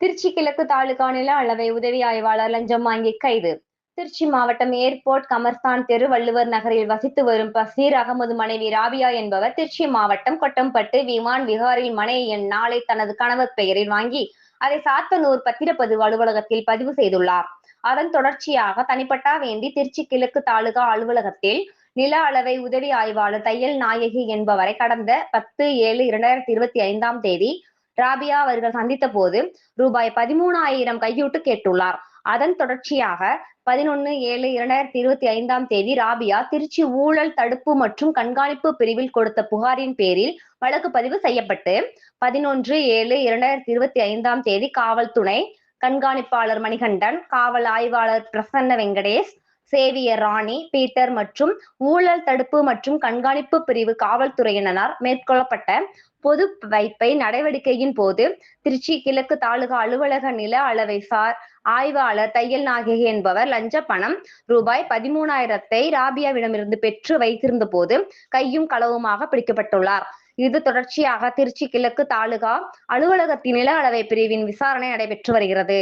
திருச்சி கிழக்கு தாலுகா நில அளவை உதவி ஆய்வாளர் லஞ்சம் வாங்கி கைது. திருச்சி மாவட்டம் ஏர்போர்ட் கமர்ஸ்தான் தெரு வள்ளுவர் நகரில் வசித்து வரும் பசீர் அகமது மனைவி ராபியா என்பவர் திருச்சி மாவட்டம் கொட்டம்பட்டு விமான் விகாரில் மனை எண் நாளை தனது கணவர் பெயரில் வாங்கி அதை சாத்தனூர் பத்திரப்பதிவு அலுவலகத்தில் பதிவு செய்துள்ளார். அதன் தொடர்ச்சியாக தனிப்பட்டா வேண்டி திருச்சி கிழக்கு தாலுகா அலுவலகத்தில் நில அளவை உதவி ஆய்வாளர் தையல் நாயகி என்பவரை கடந்த பத்து ஏழு இரண்டாயிரத்தி இருபத்தி ஐந்தாம் தேதி ராபியா அவர்கள் சந்தித்த போது ரூபாய் பதிமூணாயிரம் கையூட்டு கேட்டுள்ளார். அதன் தொடர்ச்சியாக பதினொன்னு ஏழு இரண்டாயிரத்தி இருபத்தி ஐந்தாம் தேதி ராபியா திருச்சி ஊழல் தடுப்பு மற்றும் கண்காணிப்பு பிரிவில் கொடுத்த புகாரின் பேரில் வழக்கு பதிவு செய்யப்பட்டு பதினொன்று ஏழு இரண்டாயிரத்தி இருபத்தி ஐந்தாம் தேதி காவல்துறை கண்காணிப்பாளர் மணிகண்டன் காவல் ஆய்வாளர் பிரசன்ன வெங்கடேஷ் சேவியர் ராணி பீட்டர் மற்றும் ஊழல் தடுப்பு மற்றும் கண்காணிப்பு பிரிவு காவல்துறையினரால் மேற்கொள்ளப்பட்ட பொது வைப்பை நடவடிக்கையின் போது திருச்சி கிழக்கு தாலுகா அலுவலக நில அளவை சார் ஆய்வாளர் தையல் நாயகி என்பவர் லஞ்ச பணம் ரூபாய் பதிமூணாயிரத்தை ராபியாவிடமிருந்து பெற்று வைத்திருந்த போது கையும் களவுமாக பிடிக்கப்பட்டுள்ளார். இது தொடர்ச்சியாக திருச்சி கிழக்கு தாலுகா அலுவலகத்தின் நில அளவை பிரிவின் விசாரணை நடைபெற்று வருகிறது.